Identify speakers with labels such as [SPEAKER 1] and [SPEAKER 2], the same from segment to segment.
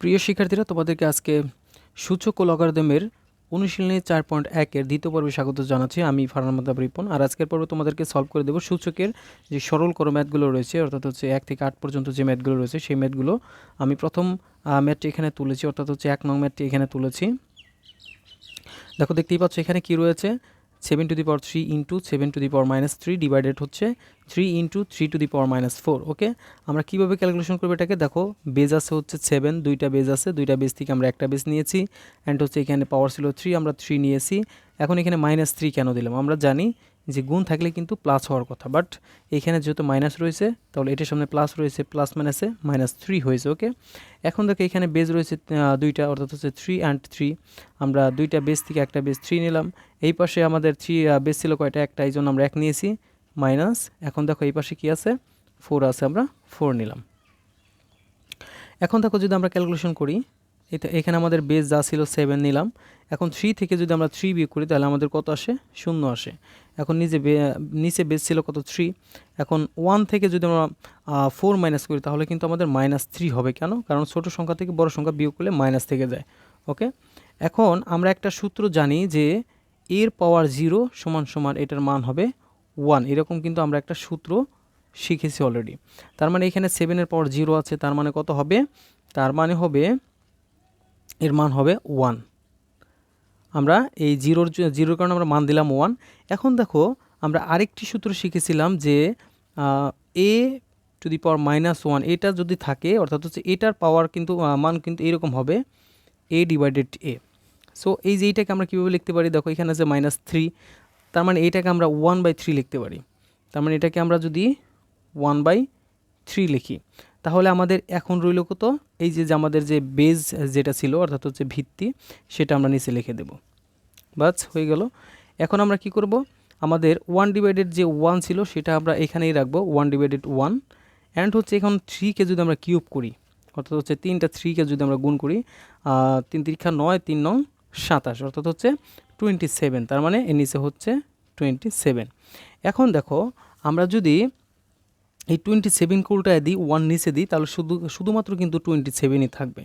[SPEAKER 1] প্রিয় শিক্ষার্থীরা, তোমাদেরকে আজকে সূচক ও লগারিদমের অনুশীলনী চার পয়েন্ট একের দ্বিতীয় পর্বে স্বাগত জানাচ্ছি। আমি ফারহান মাদাব রিপন। আর আজকের পর্বে তোমাদেরকে সলভ করে দেবো সূচকের যে সরল করো ম্যাথগুলো রয়েছে, অর্থাৎ হচ্ছে এক থেকে আট পর্যন্ত যে ম্যাথগুলো রয়েছে, সেই ম্যাথগুলো আমি প্রথম ম্যাথটি এখানে তুলেছি, অর্থাৎ হচ্ছে এক নং ম্যাথটি এখানে তুলেছি। দেখো, দেখতেই পাচ্ছ এখানে কি রয়েছে? Seven to the power three into seven to the power minus three divided হচ্ছে three into three to the power minus four, okay? আমরা কীভাবে ক্যালকুলেশন করব এটাকে? দেখো বেজ আছে হচ্ছে সেভেন, দুইটা বেজ আছে, দুইটা বেজ থেকে আমরা একটা বেজ নিয়েছি অ্যান্ড হচ্ছে এখানে পাওয়ার ছিল থ্রি, আমরা থ্রি নিয়েছি। এখন এখানে মাইনাস থ্রি কেন দিলাম? আমরা জানি যে গুণ থাকলে কিন্তু প্লাস হওয়ার কথা। বাট এখানে যেহেতু মাইনাস রয়েছে, তাহলে এটার সামনে প্লাস রয়েছে প্লাস মাইনাসে মাইনাস থ্রি হয়েছে ওকে এখন দেখো এখানে বেজ রয়েছে দুইটা, অর্থাৎ হচ্ছে থ্রি অ্যান্ড থ্রি আমরা দুইটা বেজ থেকে একটা বেজ থ্রি নিলাম। এই পাশে আমাদের থ্রি বেস ছিল কয়টা? একটা, এই জন্য আমরা এক নিয়েছি মাইনাস এখন দেখো এই পাশে কি আছে? ফোর আছে, আমরা ফোর নিলাম। এখন দেখো যদি আমরা ক্যালকুলেশন করি এটা, এখানে আমাদের বেস যা ছিল সেভেন নিলাম। এখন থ্রি থেকে যদি আমরা থ্রি বিয়োগ করি, তাহলে আমাদের কত আসে? শূন্য আসে। এখন বে- নিচে বেস ছিল কত? থ্রি এখন ওয়ান থেকে যদি আমরা ফোর মাইনাস করি, তাহলে কিন্তু আমাদের মাইনাস থ্রি হবে কেন? কারণ ছোট সংখ্যা থেকে বড় সংখ্যা বিয়োগ করলে মাইনাস থেকে যায়। ওকে এখন আমরা একটা সূত্র জানি যে এর পাওয়ার জিরো সমান সমান এটার মান হবে ওয়ান এরকম কিন্তু আমরা একটা সূত্র শিখেছি অলরেডি তার মানে এখানে সেভেনের পাওয়ার জিরো আছে, তার মানে কত হবে? তার মানে হবে এর মান হবে ওয়ান আমরা এই জিরোর জিরোর কারণে আমরা মান দিলাম ওয়ান এখন দেখো, আমরা আরেকটি সূত্র শিখেছিলাম যে A to the power minus one এটা যদি থাকে, অর্থাৎ হচ্ছে এটার পাওয়ার কিন্তু মান কিন্তু এরকম হবে এ ডিভাইডেড এ সো এই যে এইটাকে আমরা কীভাবে লিখতে পারি? দেখো, এখানে আছে মাইনাস থ্রি তার মানে এইটাকে আমরা ওয়ান বাই থ্রি লিখতে পারি। তার মানে এটাকে আমরা যদি ওয়ান বাই থ্রি লিখি। তাহলে আমাদের এখন রইল কত? এই যে আমাদের যে বেজ যেটা ছিল, অর্থাৎ হচ্ছে ভিত্তি, সেটা আমরা নিচে লিখে দেব। বাস, হয়ে গেল। এখন আমরা কি করব? আমাদের ওয়ান ডিভাইডেড যে ওয়ান ছিল, সেটা আমরা এখানেই রাখব ওয়ান ডিভাইডেড ওয়ান অ্যান্ড হচ্ছে এখন থ্রিকে যদি আমরা কিউব করি, অর্থাৎ হচ্ছে তিনটা থ্রিকে যদি আমরা গুণ করি তিন তিরিক্ষা নয়, তিন নং সাতাশ, অর্থাৎ হচ্ছে টোয়েন্টি সেভেন তার মানে এর নিচে হচ্ছে টোয়েন্টি সেভেন এখন দেখো, আমরা যদি এই টোয়েন্টি সেভেন উল্টায় দিই ওয়ান নিচে দিই, তাহলে শুধু, শুধুমাত্র কিন্তু টোয়েন্টি সেভেনই থাকবে।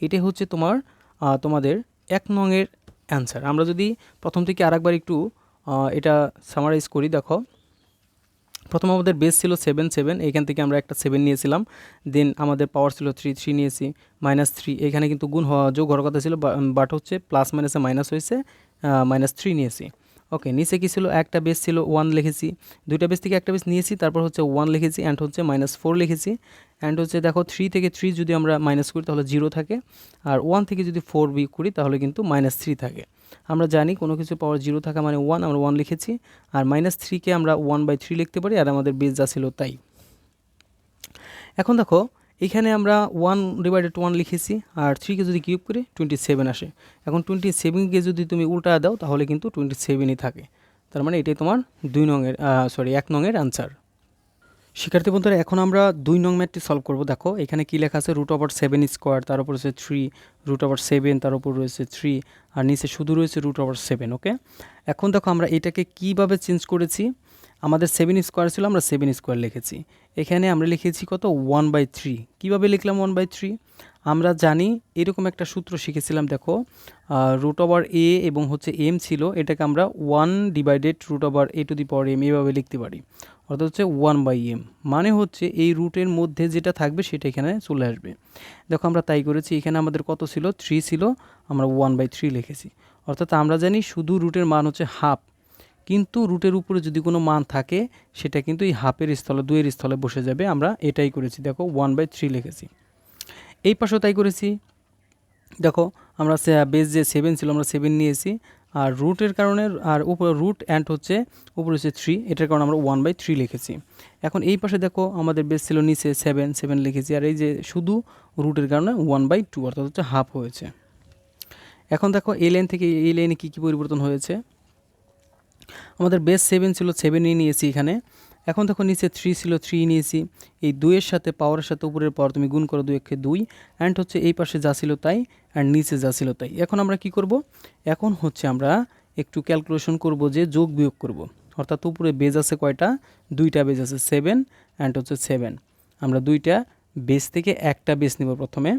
[SPEAKER 1] এটাই হচ্ছে তোমার তোমাদের এক নংয়ের অ্যান্সার আমরা যদি প্রথম থেকে আরেকবার একটু এটা সামারাইজ করি, দেখো। প্রথম আমাদের বেস ছিল সেভেন সেভেন এখান থেকে আমরা একটা সেভেন নিয়েছিলাম। দেন আমাদের পাওয়ার ছিল থ্রি থ্রি নিয়েছি মাইনাস থ্রি এখানে কিন্তু গুণ হওয়া, যোগ হওয়ার কথা ছিল বাট হচ্ছে প্লাস মাইনাসে মাইনাস হয়েছে মাইনাস থ্রি নিয়েছি। ওকে, নিচে কী ছিল? একটা বেস ছিল ওয়ান লিখেছি। দুইটা বেস থেকে একটা বেস নিয়েছি, তারপর হচ্ছে ওয়ান লিখেছি অ্যান্ড হচ্ছে মাইনাস ফোর লিখেছি। অ্যান্ড হচ্ছে দেখো থ্রি থেকে থ্রি যদি আমরা মাইনাস করি, তাহলে জিরো থাকে। আর ওয়ান থেকে যদি ফোর বি করি, তাহলে কিন্তু মাইনাস থ্রি থাকে। আমরা জানি কোনো কিছু পাওয়ার জিরো থাকা মানে ওয়ান আমরা ওয়ান লিখেছি। আর মাইনাস থ্রিকে আমরা ওয়ান বাই থ্রি লিখতে পারি, আর আমাদের বেস যা ছিল তাই। এখন দেখো এখানে আমরা ওয়ান ডিভাইডেড ওয়ান লিখেছি আর থ্রিকে যদি কিউব করি টোয়েন্টি সেভেন আসে। এখন টোয়েন্টি সেভেনকে যদি তুমি উল্টা দাও, তাহলে কিন্তু টোয়েন্টি সেভেনই থাকে। তার মানে এটাই তোমার দুই নংয়ের সরি এক নংয়ের আনসার শিক্ষার্থী বন্ধুরা, এখন আমরা দুই নং ম্যাথটি সলভ করব। দেখো, এখানে কী লেখা আছে? রুট ওভার সেভেন স্কোয়ার তার উপর রয়েছে থ্রি রুট ওভার সেভেন তার উপর রয়েছে থ্রি আর নিচে শুধু রয়েছে রুট ওভার সেভেন ওকে এখন দেখো আমরা এটাকে কীভাবে চেঞ্জ করেছি? আমাদের সেভেন স্কোয়ার ছিল, আমরা সেভেন স্কোয়ার লিখেছি। এখানে আমরা লিখেছি কত? ওয়ান বাই থ্রি কীভাবে লিখলাম ওয়ান বাই থ্রি আমরা জানি এরকম একটা সূত্র শিখেছিলাম, দেখো। রুট ওভার এ এবং হচ্ছে এম ছিল, এটাকে আমরা one divided root over A to the power M এভাবে লিখতে পারি। অর্থাৎ হচ্ছে ওয়ান বাই এম মানে হচ্ছে এই রুটের মধ্যে যেটা থাকবে সেটা এখানে চলে আসবে। দেখো, আমরা তাই করেছি। এখানে আমাদের কত ছিল? থ্রি ছিল। আমরা ওয়ান বাই থ্রি লিখেছি। অর্থাৎ আমরা জানি শুধু রুটের মান হচ্ছে হাফ কিন্তু রুটের উপরে যদি কোনো মান থাকে, সেটা কিন্তু এই হাফের স্থলে, দুইয়ের স্থলে বসে যাবে। আমরা এটাই করেছি। দেখো ওয়ান বাই থ্রি লিখেছি। এই পাশেও তাই করেছি। দেখো, আমরা বেস যে সেভেন ছিল, আমরা সেভেন নিয়েছি। আর রুটের কারণে, আর উপরে রুট অ্যান্ড হচ্ছে, উপরে হচ্ছে থ্রি এটার কারণে আমরা ওয়ান বাই থ্রি লিখেছি। এখন এই পাশে দেখো, আমাদের বেস ছিল নিচে সেভেন সেভেন লিখেছি। আর এই যে শুধু রুটের কারণে ওয়ান বাই টু অর্থাৎ হচ্ছে হাফ হয়েছে। এখন দেখো, এই লাইন থেকে, এই লাইনে কী কী পরিবর্তন হয়েছে? আমাদের বেস সেভেন ছিল সেভেনই নিয়েছি এখানে। এখন দেখো নিচে থ্রি ছিল থ্রি নিয়েছি। এই দুইয়ের সাথে পাওয়ারের সাথে উপরের পাওয়ার তুমি গুণ করো দুই একে দুই। অ্যান্ড হচ্ছে এই পাশে যা ছিল তাই অ্যান্ড নিচে যা ছিল তাই। এখন আমরা কি করব? এখন হচ্ছে আমরা একটু ক্যালকুলেশন করব যে যোগ বিয়োগ করব। অর্থাৎ উপরে বেজ আছে কয়টা? দুইটা বেজ আছে সেভেন অ্যান্ড হচ্ছে সেভেন আমরা দুইটা বেস থেকে একটা বেস নিব প্রথমে।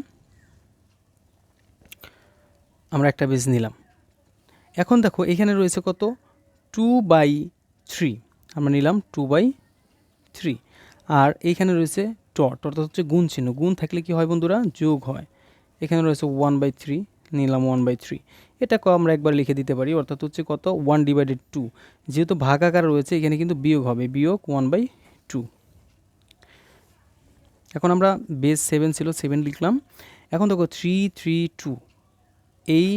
[SPEAKER 1] আমরা একটা বেস নিলাম। এখন দেখো এখানে রয়েছে কত? টু বাই থ্রি আমরা নিলাম টু বাই থ্রি আর এইখানে রয়েছে টট অর্থাৎ হচ্ছে গুণ চিহ্ন। গুণ থাকলে কি হয় বন্ধুরা? যোগ হয়। এখানে রয়েছে ওয়ান বাই থ্রি নিলাম ওয়ান বাই থ্রি এটাকেও আমরা একবার লিখে দিতে পারি। অর্থাৎ হচ্ছে কত? ওয়ান ডিভাইডেড টু যেহেতু ভাগ আকার রয়েছে, এখানে কিন্তু বিয়োগ হবে। বিয়োগ ওয়ান বাই টু এখন আমরা বেস সেভেন ছিল সেভেন লিখলাম। এখন দেখো থ্রি থ্রি টু এই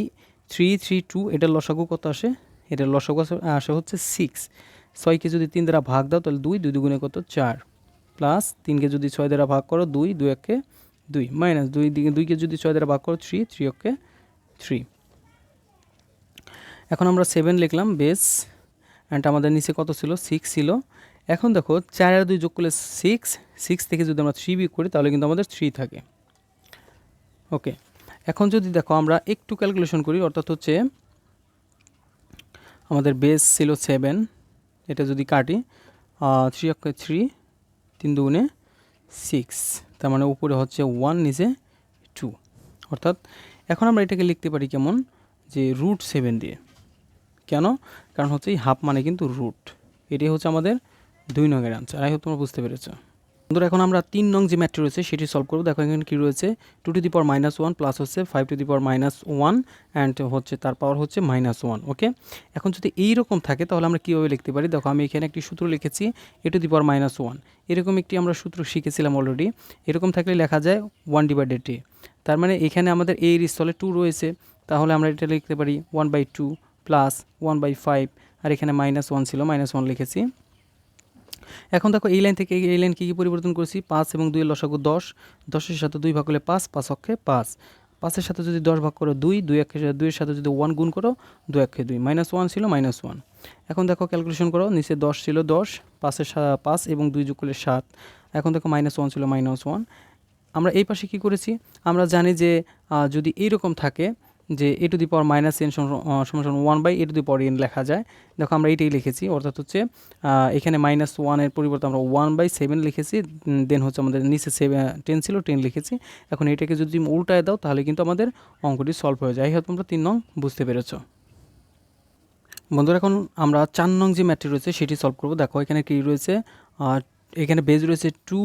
[SPEAKER 1] থ্রি থ্রি টু এটার লসাগু কত আসে? এটার লসাগু আসে- হচ্ছে সিক্স ছয়কে যদি তিন দ্বারা ভাগ দাও, তাহলে দুই দুই দুগুণে কত? চার। প্লাস তিনকে যদি ছয় দ্বারা ভাগ করো, দুই দুই একে দুই। মাইনাস দুই দিকে দুইকে যদি ছয় দ্বারা ভাগ করো থ্রি থ্রি ওকে থ্রি এখন আমরা সেভেন লিখলাম বেস অ্যান্ড আমাদের নিচে কত ছিল? সিক্স ছিল। এখন দেখো, চার আর দুই যোগ করলে সিক্স সিক্স থেকে যদি আমরা থ্রি বিয়োগ করি, তাহলে কিন্তু আমাদের থ্রি থাকে। ওকে এখন যদি দেখো, আমরা একটু ক্যালকুলেশন করি, অর্থাৎ হচ্ছে আমাদের বেস ছিল সেভেন এটা যদি কাটি থ্রি অক্ষে থ্রি তিন দুগুণে সিক্স তার মানে উপরে হচ্ছে ওয়ান নিচে টু অর্থাৎ এখন আমরা এটাকে লিখতে পারি কেমন? যে রুট সেভেন দিয়ে। কেন? কারণ হচ্ছে এই হাফ মানে কিন্তু রুট এটাই হচ্ছে আমাদের দুই নংয়ের আনসার আই হোপ তোমরা বুঝতে পেরেছ। বন্ধুরা, এখন আমরা তিন নং যে ম্যাট্রি রয়েছে সেটি সলভ করব। দেখো, এখানে কী রয়েছে? Two to the power minus one plus হচ্ছে five to the power minus one and হচ্ছে তার পাওয়ার হচ্ছে মাইনাস ওয়ান ওকে এখন যদি এই রকম থাকে, তাহলে আমরা কীভাবে লিখতে পারি? দেখো, আমি এখানে একটি সূত্র লিখেছি A to the power minus one এরকম একটি আমরা সূত্র শিখেছিলাম অলরেডি এরকম থাকলে লেখা যায় ওয়ান ডিভাইডেড এ তার মানে এখানে আমাদের এ এর স্থলে টু রয়েছে, তাহলে আমরা এটা লিখতে পারি one by two plus one by five আর এখানে মাইনাস ওয়ান ছিল মাইনাস ওয়ান লিখেছি। এখন দেখো এই লাইন থেকে এই লাইন কী কী পরিবর্তন করেছি? পাঁচ এবং দুইয়ের লসাগু দশ। দশের সাথে দুই ভাগ করলে পাঁচ পাঁচ অক্ষে পাঁচ। পাঁচের সাথে যদি দশ ভাগ করো দুই দুই একে দুইয়ের সাথে যদি ওয়ান গুণ করো দু একে দুই। মাইনাস ওয়ান ছিল মাইনাস ওয়ান এখন দেখো ক্যালকুলেশন করো, নিচে দশ ছিল দশ, পাঁচের পাঁচ এবং দুই যোগ করলে সাত। এখন দেখো মাইনাস ওয়ান ছিল মাইনাস ওয়ান আমরা এই পাশে কী করেছি? আমরা জানি যে যদি এইরকম থাকে যে A to the power minus N সমান one by A to the power N লেখা যায়। দেখো আমরা এইটাই লিখেছি, অর্থাৎ হচ্ছে এখানে মাইনাস ওয়ানের পরিবর্তে আমরা ওয়ান বাই সেভেন লিখেছি দেন হচ্ছে আমাদের নিচে সেভেন টেন ছিল, টেন লিখেছি। এখন এটাকে যদি উল্টায় দাও, তাহলে কিন্তু আমাদের অঙ্কটি সলভ হয়ে যায়। হয়তো তোমরা তিন নং বুঝতে পেরেছ। বন্ধুরা, এখন আমরা চার নং যে ম্যাটটি রয়েছে, সেটি সলভ করব। দেখো, এখানে কী রয়েছে এখানে বেজ রয়েছে টু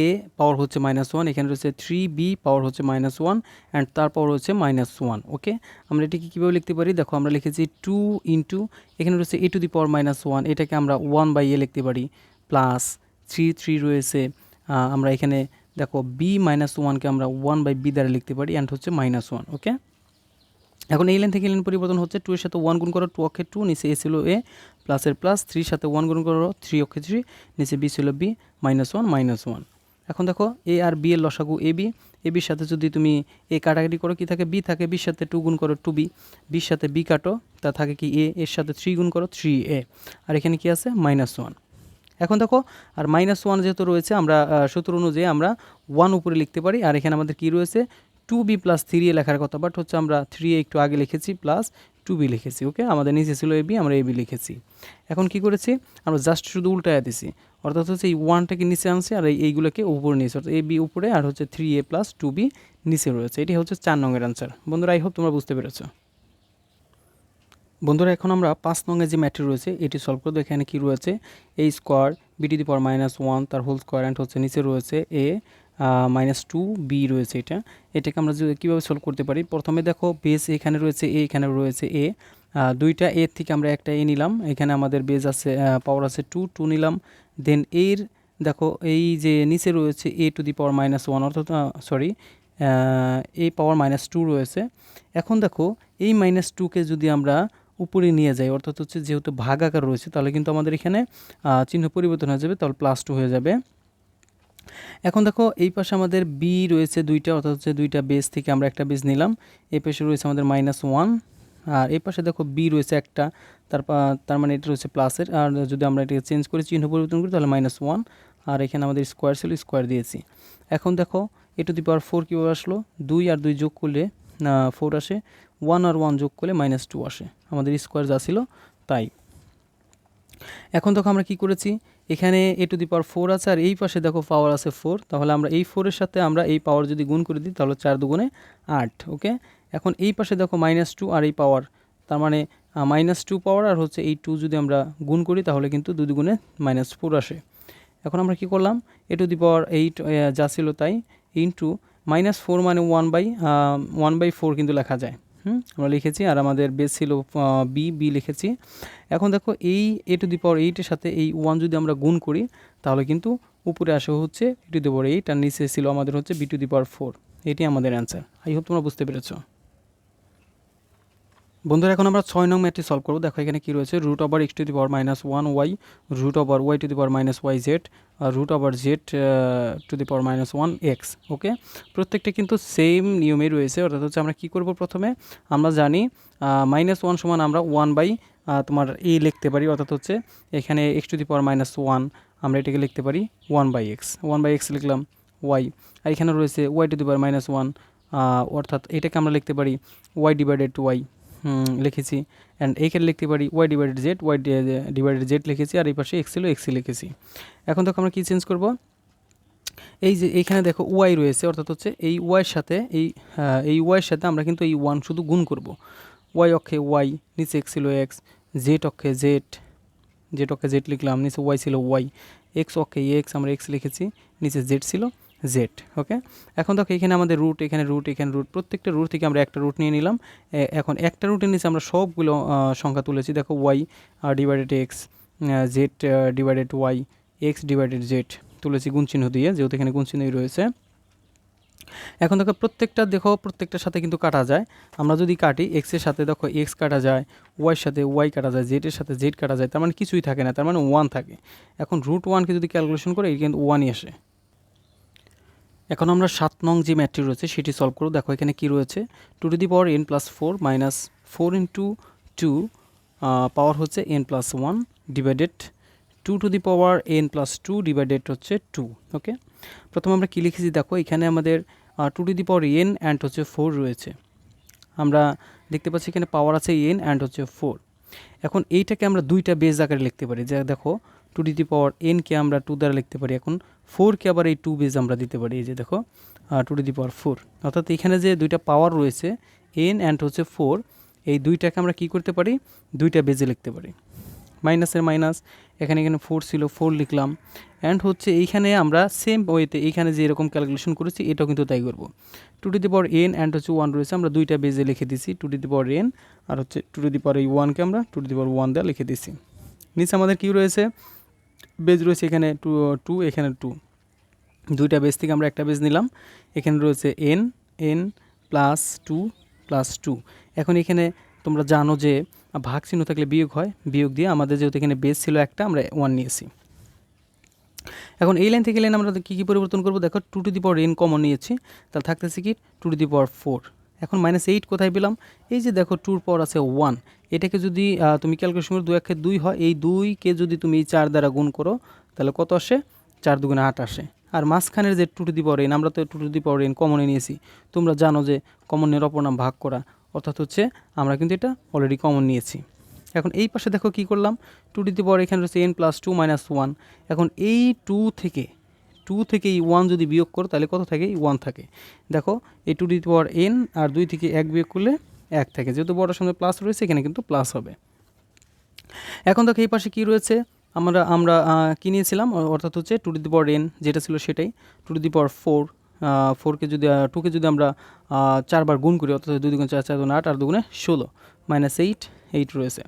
[SPEAKER 1] এ পাওয়ার হচ্ছে মাইনাস ওয়ান এখানে রয়েছে থ্রি বি পাওয়ার হচ্ছে মাইনাস ওয়ান অ্যান্ড তার পাওয়ার হচ্ছে মাইনাস ওয়ান ওকে আমরা এটিকে কীভাবে লিখতে পারি? দেখো, আমরা লিখেছি টু ইন্টু এখানে রয়েছে A to the power minus one এটাকে আমরা ওয়ান বাই এ লিখতে পারি প্লাস থ্রি থ্রি রয়েছে আমরা এখানে, দেখো বি মাইনাস ওয়ানকে আমরা ওয়ান বাই বি দ্বারা লিখতে পারি অ্যান্ড হচ্ছে মাইনাস ওয়ান ওকে এখন এই লাইন থেকে লাইন পরিবর্তন হচ্ছে? টু এর সাথে ওয়ান গুণ করো টু অক্ষে টু নিচে এ ছিল এ প্লাসের প্লাস থ্রির সাথে ওয়ান গুণ করো থ্রি অক্ষে থ্রি নিচে বি ছিল B minus one minus one এখন দেখো এ আর বি এর লসাগু এ বি এ বির সাথে যদি তুমি এ কাটাকাটি করো, কি থাকে? বি থাকে বির সাথে টু গুণ করো টু বি বির সাথে বি কাটো, তা থাকে কি এ এর সাথে থ্রি গুণ করো থ্রি এ আর এখানে কি আছে? মাইনাস ওয়ান এখন দেখো, আর মাইনাস ওয়ান যেহেতু রয়েছে, আমরা সূত্র অনুযায়ী আমরা ওয়ান উপরে লিখতে পারি। আর এখানে আমাদের কি রয়েছে? Two B plus three A লেখার কথা বাট হচ্ছে আমরা থ্রি এ একটু আগে লিখেছি প্লাস টু বি লিখেছি ওকে আমাদের নিচে ছিল এ বি আমরা এ বি লিখেছি। এখন কি করেছি? আমরা জাস্ট শুধু উল্টায় দিছি। অর্থাৎ হচ্ছে এই ওয়ানটাকে নিচে আনছে আর এই এইগুলোকে উপরে নিয়েছে। অর্থাৎ এ বি উপরে আর হচ্ছে three A plus two B নিচে রয়েছে। এটি হচ্ছে চার নংয়ের আনসার বন্ধুরা আই হোপ তোমরা বুঝতে পেরেছ। বন্ধুরা, এখন আমরা পাঁচ নংয়ের যে ম্যাট্রি রয়েছে, এটি সলভ করব এখানে কি রয়েছে। এই square B to the power minus one তার হোল স্কোয়ার অ্যান্ড হচ্ছে নিচে রয়েছে এ মাইনাস টু বি রয়েছে এটা। এটাকে আমরা যদি কীভাবে সলভ করতে পারি? প্রথমে দেখো বেস এখানে রয়েছে এ এখানে রয়েছে এ দুইটা এর থেকে আমরা একটা এ নিলাম। এখানে আমাদের বেস আছে পাওয়ার আছে টু টু নিলাম। দেন এর, দেখো, এই যে নিচে রয়েছে A to the power minus one অর্থাৎ sorry A power minus two রয়েছে। এখন দেখো, এই মাইনাস টুকে যদি আমরা উপরে নিয়ে যাই, অর্থাৎ হচ্ছে যেহেতু ভাগ আকার রয়েছে, তাহলে কিন্তু আমাদের এখানে চিহ্ন পরিবর্তন হয়ে যাবে, তাহলে প্লাস টু হয়ে যাবে। এখন দেখো, এই পাশে আমাদের বি রয়েছে দুইটা, অর্থাৎ হচ্ছে দুইটা বেস থেকে আমরা একটা বেস নিলাম। এই পাশে রয়েছে আমাদের মাইনাস ওয়ান আর এই পাশে দেখো বি রয়েছে একটা তারপর তার মানে এটা রয়েছে প্লাসের আর যদি আমরা এটাকে চেঞ্জ করে, চিহ্ন পরিবর্তন করি, তাহলে মাইনাস ওয়ান আর এখানে আমাদের স্কোয়ার ছিল স্কোয়ার দিয়েছি। এখন দেখো এ টু দি পাওয়ার ফোর কীভাবে আসলো? দুই আর দুই যোগ করলে ফোর আসে ওয়ান আর ওয়ান যোগ করলে মাইনাস টু আসে। আমাদের স্কোয়ার যা ছিল, তাই। এখন দেখো আমরা কি করেছি? এখানে এ টু দি পাওয়ার ফোর আছে, আর এই পাশে দেখো পাওয়ার আছে ফোর। তাহলে আমরা এই ফোরের সাথে আমরা এই পাওয়ার যদি গুণ করে দিই, তাহলে চার দুগুণে আট, ওকে? এখন এই পাশে দেখো মাইনাস টু আর এই পাওয়ার। তার মানে মাইনাস টু পাওয়ার আর হচ্ছে এই টু যদি আমরা গুণ করি, তাহলে কিন্তু দুই দুগুণে মাইনাস ফোর আসে। এখন আমরা কি করলাম? এ টু দি পাওয়ার এইট যা ছিল তাই ইন্টু মাইনাস ফোর মানে one by one by four কিন্তু লেখা যায়। হুম, আমরা লিখেছি আর আমাদের বেস ছিল বি বি লিখেছি। এখন দেখো এই এ টু দি পাওয়ার এইটের সাথে এই ওয়ান যদি আমরা গুণ করি, তাহলে কিন্তু উপরে আসা হচ্ছে এ টু দি পাওয়ার এইট আর নিচে ছিল আমাদের হচ্ছে B to the power four এটি আমাদের অ্যান্সার আই হোপ তোমরা বুঝতে পেরেছ। বন্ধুরা, এখন আমরা ছয় নং ম্যাটটি সলভ করব। দেখো, এখানে কী রয়েছে? Root over X to the power minus one Y, root over Y to the power minus Y Z root over Z to the power minus one X, okay? প্রত্যেকটা কিন্তু সেম নিয়মেই রয়েছে। অর্থাৎ হচ্ছে আমরা কী করব প্রথমে? আমরা জানি মাইনাস ওয়ান সমান আমরা ওয়ান বাই তোমার এ লিখতে পারি। অর্থাৎ হচ্ছে এখানে X to the power minus one, আমরা এটাকে লিখতে পারি one by X. One by X লিখলাম ওয়াই। আর এখানে রয়েছে Y to the power minus one অর্থাৎ এটাকে আমরা লিখতে পারি ওয়াই ডিভাইডেড টু ওয়াই। লিখেছি। অ্যান্ড এইখানে লিখতে পারি Y divided Z Y divided Z লিখেছি আর এই পাশে এক্স ছিল এক্সি লিখেছি। এখন দেখো আমরা কী চেঞ্জ করব? এই যে এইখানে দেখো ওয়াই রয়েছে, অর্থাৎ হচ্ছে এই ওয়াইয়ের সাথে এই এই ওয়াইয়ের সাথে আমরা কিন্তু এই ওয়ান শুধু গুণ করব। ওয়াই অক্ষে ওয়াই নিচে এক্স ছিল এক্স জেড অক্ষে জেড জেড অক্ষে জেড লিখলাম, নিচে ওয়াই ছিল ওয়াই এক্স অক্ষে এক্স আমরা এক্স লিখেছি, নিচে জেড ছিল। জেড ওকে এখন দেখো এখানে আমাদের রুট এখানে রুট এখানে রুট প্রত্যেকটা রুট থেকে আমরা একটা রুট নিয়ে নিলাম। এখন একটা রুটের নিচে আমরা সবগুলো সংখ্যা তুলেছি। দেখো Y divided X Z divided Y X divided Z তুলেছি গুণচিহ্ন দিয়ে, যেহেতু এখানে গুণচিহ্নই রয়েছে। এখন দেখো প্রত্যেকটা, দেখো প্রত্যেকটার সাথে কিন্তু কাটা যায়। আমরা যদি কাটি এক্সের সাথে দেখো এক্স কাটা যায় ওয়াইয়ের সাথে ওয়াই কাটা যায় জেডের সাথে জেড কাটা যায়, তার মানে কিছুই থাকে না, তার মানে ওয়ান থাকে। এখন রুট ওয়ানকে যদি ক্যালকুলেশন করে এই কিন্তু ওয়ানই আসে। এখন আমরা সাত নং যে ম্যাটটি রয়েছে, সেটি সলভ করব। দেখো এখানে কি রয়েছে? Two to the power N plus four minus four into two power হচ্ছে N plus one divided two to the power N plus two divided হচ্ছে টু ওকে প্রথম আমরা কী লিখেছি? দেখো এখানে আমাদের two to the power N and হচ্ছে ফোর রয়েছে। আমরা দেখতে পাচ্ছি এখানে পাওয়ার আছে এন অ্যান্ড হচ্ছে ফোর এখন এইটাকে আমরা দুইটা বেজ আকারে লিখতে পারি। যে দেখো টু ডি দি পাওয়ার এনকে আমরা টু দ্বারা লিখতে পারি। এখন ফোরকে আবার এই টু বেজ আমরা দিতে পারি। এই যে দেখো two the the power four অর্থাৎ এখানে যে দুইটা পাওয়ার রয়েছে এন অ্যান্ড হচ্ছে ফোর এই দুইটাকে আমরা কি করতে পারি? দুইটা বেজে লিখতে পারি। মাইনাসের মাইনাস এখানে এখানে ফোর ছিল ফোর লিখলাম। অ্যান্ড হচ্ছে এইখানে আমরা সেম ওয়েতে এইখানে যে এরকম ক্যালকুলেশন করেছি, এটাও কিন্তু তাই করব। Two to the power N and হচ্ছে ওয়ান রয়েছে, আমরা দুইটা বেজে লিখে দিছি। Two to the power N আর হচ্ছে টু টু দি পাওয়ার এই ওয়ানকে আমরা two to the power one দেওয়া লিখে দিছি। নিচে আমাদের কী রয়েছে? বেজ রয়েছে এখানে টু টু এখানে টু দুইটা বেজ থেকে আমরা একটা বেজ নিলাম। এখানে রয়েছে N N plus two plus two এখন এখানে তোমরা জানো যে ভাগ চিহ্ন থাকলে বিয়োগ হয়। বিয়োগ দিয়ে আমাদের যেহেতু এখানে বেজ ছিল একটা, আমরা ওয়ান নিয়েছি। এখন এই লাইন থেকে লাইন আমরা কী কী পরিবর্তন করব? দেখো two to the power N common নিয়েছি। তাহলে থাকতেছে কি two to the power four এখন মাইনাস এইট কোথায় পেলাম? এই যে দেখো টুর পর আছে ওয়ান এটাকে যদি তুমি ক্যালকুলেশন করো দুই একে দুই হয়, এই দুইকে যদি তুমি এই চার দ্বারা গুণ করো, তাহলে কত আসে? চার দুগুণে আট আসে। আর মাঝখানের যে two to the power N আমরা তো two to the power N কমনে নিয়েছি। তোমরা জানো যে কমনের অপর নাম ভাগ করা। অর্থাৎ হচ্ছে আমরা কিন্তু এটা অলরেডি কমন নিয়েছি। এখন এই পাশে দেখো কি করলাম? টু টু দি পাওয়ার এখানে রয়েছে N plus two minus one এখন এই টু থেকে টু থেকে এই ওয়ান যদি বিয়োগ করো, তাহলে কত থাকে? এই ওয়ান থাকে। দেখো এই টু ডি পাওয়ার এন আর দুই থেকে এক বিয়োগ করলে এক থাকে। যেহেতু বড়োর সঙ্গে প্লাস রয়েছে, এখানে কিন্তু প্লাস হবে। এখন দেখো, এই পাশে কী রয়েছে? আমরা আমরা কী নিয়েছিলাম? অর্থাৎ হচ্ছে টু ডি পাওয়ার এন যেটা ছিল সেটাই। টু ডি পাওয়ার ফোর ফোরকে যদি টুকে যদি আমরা চারবার গুণ করি, অর্থাৎ দুই দুগুণ চার চার দুগুণ আট আর দুগুণে ষোলো মাইনাস এইট এইট রয়েছে।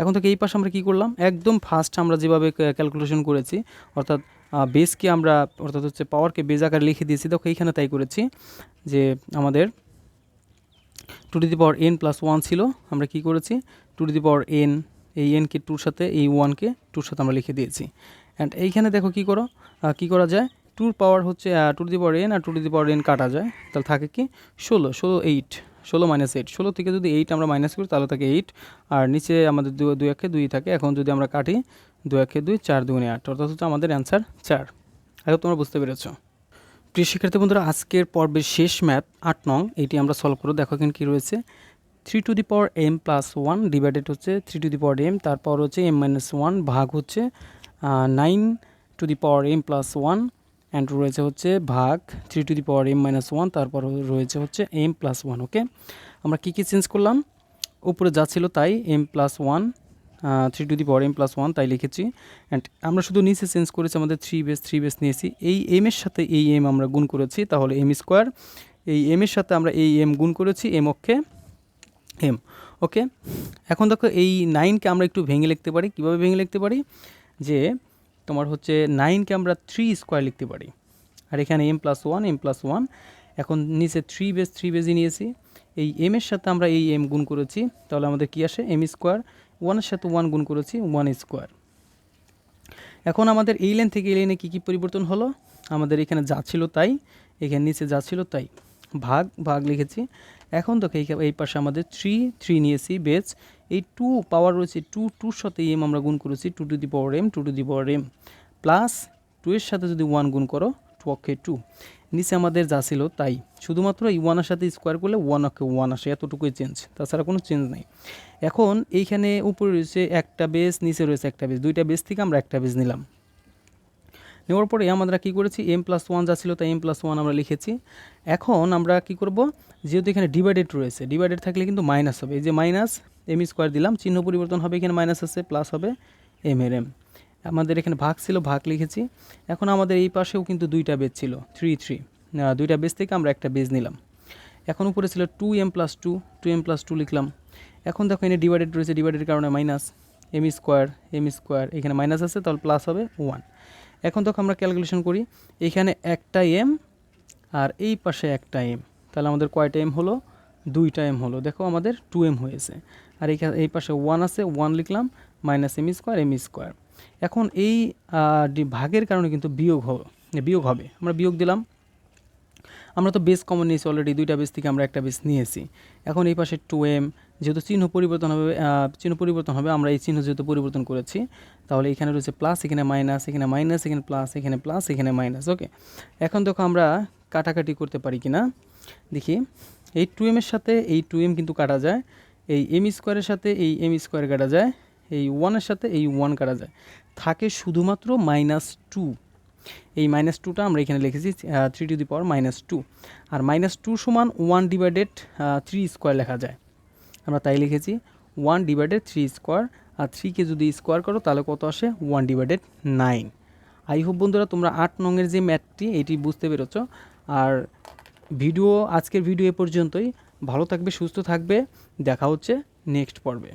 [SPEAKER 1] এখন থেকে এই পাশে আমরা কী করলাম? একদম ফার্স্ট আমরা যেভাবে ক্যালকুলেশন করেছি, অর্থাৎ বেসকে আমরা অর্থাৎ হচ্ছে পাওয়ারকে বেজ আকারে লিখে দিয়েছি। দেখো, এইখানে তাই করেছি যে আমাদের two to the power N plus one ছিল। আমরা কি করেছি? Two to the power N এই এনকে টুর সাথে, এই ওয়ানকে টুর সাথে আমরা লিখে দিয়েছি। অ্যান্ড এইখানে দেখো কি করো? কি করা যায়? টুর পাওয়ার হচ্ছে টু দি পাওয়ার এন আর টু দি পাওয়ার এন কাটা যায়। তাহলে থাকে কি? ষোলো ষোলো এইট ষোলো মাইনাস এইট ষোলো থেকে যদি এইট আমরা মাইনাস করি, তাহলে থাকে এইট আর নিচে আমাদের দুই একে দুই থাকে। এখন যদি আমরা কাটি দু একে দুই চার দুগুণে আট, অর্থাৎ হচ্ছে আমাদের অ্যান্সার চার। আগে তোমরা বুঝতে পেরেছ। প্রিয় শিক্ষার্থী বন্ধুরা, আজকের পর্বের শেষ ম্যাথ আট নং, এটি আমরা সলভ করব। দেখো এখানে কী রয়েছে? Three to the power M plus one divided হচ্ছে three to the power M তারপর হচ্ছে এম মাইনাস ওয়ান ভাগ হচ্ছে nine to the power M plus one and রয়েছে হচ্ছে ভাগ three to the power M minus one তারপর রয়েছে হচ্ছে এম প্লাস ওয়ান ওকে আমরা কী কী চেঞ্জ করলাম? উপরে যা ছিল তাই M plus one three to the power M plus one তাই লিখেছি। অ্যান্ড আমরা শুধু নিচে চেঞ্জ করেছি আমাদের থ্রি বেস থ্রি বেস নিয়েছি। এই এম এর সাথে এই এম আমরা গুণ করেছি, তাহলে এম স্কোয়ার এই এম এর সাথে আমরা এই এম গুণ করেছি এম অক্ষে এম ওকে এখন দেখো এই নাইনকে আমরা একটু ভেঙে লিখতে পারি। কীভাবে ভেঙে লিখতে পারি? যে তোমার হচ্ছে নাইনকে আমরা থ্রি স্কোয়ার লিখতে পারি। আর এখানে M plus one M plus one এখন নিচে থ্রি বেস থ্রি বেসই নিয়েছি। এই এম এর সাথে আমরা এই এম গুণ করেছি, তাহলে আমাদের কী আসে? এম স্কোয়ার ওয়ানের সাথে ওয়ান গুণ করেছি, ওয়ান স্কোয়ার। এখন আমাদের এই লাইন থেকে এই লাইনে কী কী পরিবর্তন হলো? আমাদের এখানে যা ছিল তাই, এখানে নিচে যা ছিল তাই। ভাগ ভাগ লিখেছি। এখন দেখো এই এই পাশে আমাদের থ্রি থ্রি নিয়েছি বেচ এই টু পাওয়ার রয়েছে টু টুর সাথে এম আমরা গুণ করেছি two to the power M two to the power M plus two এর সাথে যদি ওয়ান গুণ করো টু অক্ষে টু নিচে আমাদের যা ছিল তাই। শুধুমাত্র এই ওয়ানের সাথে স্কোয়ার করলে ওয়ান অক্ষে ওয়ান আসে, এতটুকুই চেঞ্জ তাছাড়া কোনো চেঞ্জ নেই। এখন এইখানে উপরে রয়েছে একটা বেস, নিচে রয়েছে একটা বেস। দুইটা বেস থেকে আমরা একটা বেস নিলাম। নেওয়ার পরে আমরা কী করেছি? এম প্লাস ওয়ান যা ছিল তাই এম প্লাস ওয়ান আমরা লিখেছি। এখন আমরা কি করব? যেহেতু এখানে ডিভাইডেড রয়েছে ডিভাইডেড থাকলে কিন্তু মাইনাস হবে। এই যে মাইনাস এম স্কোয়ার দিলাম। চিহ্ন পরিবর্তন হবে এখানে মাইনাস আছে প্লাস হবে এম এর এম আমাদের এখানে ভাগ ছিল, ভাগ লিখেছি। এখন আমাদের এই পাশেও কিন্তু দুইটা বেজ ছিল থ্রি থ্রি দুইটা বেজ থেকে আমরা একটা বেজ নিলাম। এখন উপরে ছিল two M plus two two M plus two লিখলাম। এখন দেখো এখানে ডিভাইডেড রয়েছে ডিভাইডের কারণে minus M square M square এখানে মাইনাস আছে, তাহলে প্লাস হবে ওয়ান এখন দেখো আমরা ক্যালকুলেশন করি, এখানে একটা এম আর এই পাশে একটা এম তাহলে আমাদের কয়টা এম হলো? দুইটা এম হলো। দেখো আমাদের টু এম হয়েছে। আর এইখানে এই পাশে ওয়ান আছে ওয়ান লিখলাম minus M square M square এখন এই ভাগের কারণে কিন্তু বিয়োগ হবে বিয়োগ হবে। আমরা বিয়োগ দিলাম আমরা তো বেস কমন নিয়েছি অলরেডি দুইটা বেস থেকে আমরা একটা বেস নিয়েছি। এখন এই পাশে টু এম যেহেতু চিহ্ন পরিবর্তন হবে চিহ্ন পরিবর্তন হবে, আমরা এই চিহ্ন যেহেতু পরিবর্তন করেছি, তাহলে এখানে রয়েছে প্লাস এখানে মাইনাস এখানে মাইনাস এখানে প্লাস এখানে প্লাস এখানে মাইনাস ওকে এখন দেখো আমরা কাটাকাটি করতে পারি কি না দেখি, এই টু এমের সাথে এই টু এম কিন্তু কাটা যায়, এই এম স্কোয়ারের সাথে এই এম স্কোয়ার কাটা যায়, এই ওয়ানের সাথে এই ওয়ান কাটা যায়। থাকে শুধুমাত্র মাইনাস টু এই মাইনাস টুটা আমরা এখানে লিখেছি three to the power minus two R minus two সমান ওয়ান ডিভাইডেড থ্রি স্কোয়ার লেখা যায়। আমরা তাই লিখেছি ওয়ান ডিভাইডেড থ্রি স্কোয়ার আর থ্রিকে যদি স্কোয়ার করো, তাহলে কত আসে? One divided nine I hope বন্ধুরা তোমরা আট নংয়ের যে ম্যাথটি এটি বুঝতে পেরেছ। আর ভিডিও আজকের ভিডিও এ পর্যন্তই। ভালো থাকবে, সুস্থ থাকবে। দেখা হচ্ছে নেক্সট পর্বে।